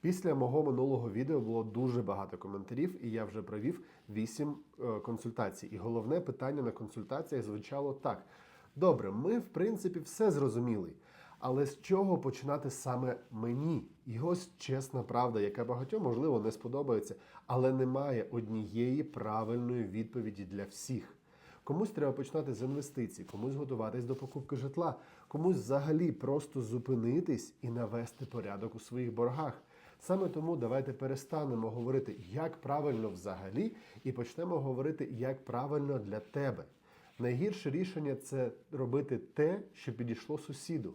Після мого минулого відео було дуже багато коментарів, і я вже провів 8 е, консультацій. І головне питання на консультаціях звучало так: добре, ми в принципі все зрозуміли. Але з чого починати саме мені? І ось чесна правда, яка багатьом можливо не сподобається, але немає однієї правильної відповіді для всіх. Комусь треба починати з інвестицій, комусь готуватись до покупки житла, комусь взагалі просто зупинитись і навести порядок у своїх боргах. Саме тому давайте перестанемо говорити, як правильно взагалі, і почнемо говорити, як правильно для тебе. Найгірше рішення це робити те, що підійшло сусіду.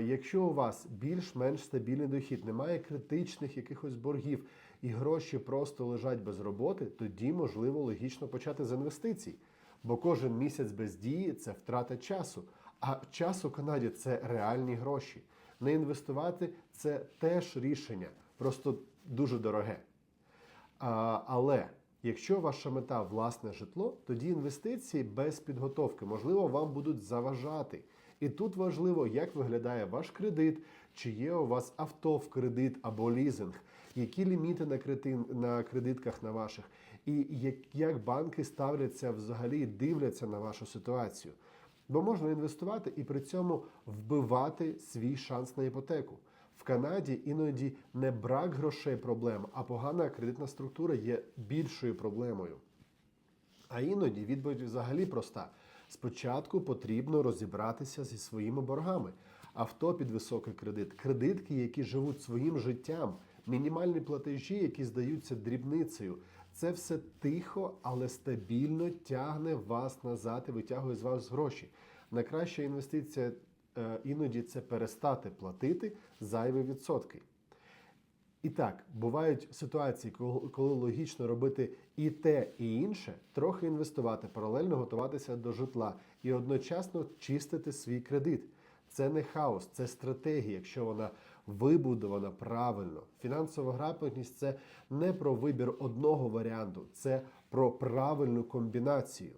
Якщо у вас більш-менш стабільний дохід, немає критичних якихось боргів і гроші просто лежать без роботи, тоді можливо логічно почати з інвестицій. Бо кожен місяць без дії це втрата часу. А час у Канаді це реальні гроші. Не інвестувати це теж рішення, просто дуже дороге. А, але якщо ваша мета власне житло, тоді інвестиції без підготовки, можливо, вам будуть заважати. І тут важливо, як виглядає ваш кредит, чи є у вас авто в кредит або лізинг, які ліміти на, кредит, на кредитках на ваших, і як, як банки ставляться взагалі, дивляться на вашу ситуацію. Бо можна інвестувати і при цьому вбивати свій шанс на іпотеку. В Канаді іноді не брак грошей проблема, а погана кредитна структура є більшою проблемою. А іноді відповідь взагалі проста. Спочатку потрібно розібратися зі своїми боргами. Авто під високий кредит, кредитки, які живуть своїм життям, мінімальні платежі, які здаються дрібницею. Це все тихо, але стабільно тягне вас назад і витягує з вас гроші. Найкраща інвестиція е, іноді це перестати платити зайві відсотки. І так, бувають ситуації, коли логічно робити і те, і інше, трохи інвестувати, паралельно готуватися до житла і одночасно чистити свій кредит. Це не хаос, це стратегія, якщо вона вибудована правильно. Фінансова грамотність це не про вибір одного варіанту, це про правильну комбінацію.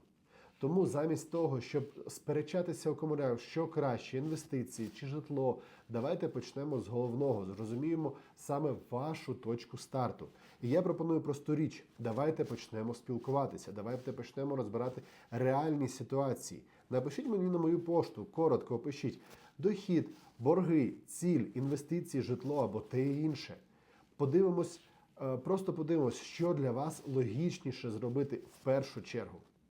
Тому замість того, щоб сперечатися у коментарях, що краще, інвестиції чи житло, давайте почнемо з головного. Зрозуміємо саме вашу точку старту. І я пропоную просту річ: давайте почнемо спілкуватися, давайте почнемо розбирати реальні ситуації. Напишіть мені на мою пошту, коротко опишіть дохід, борги, ціль, інвестиції, житло або те і інше. Подивимось, е, просто подивимось, що для вас логічніше зробити в першу чергу.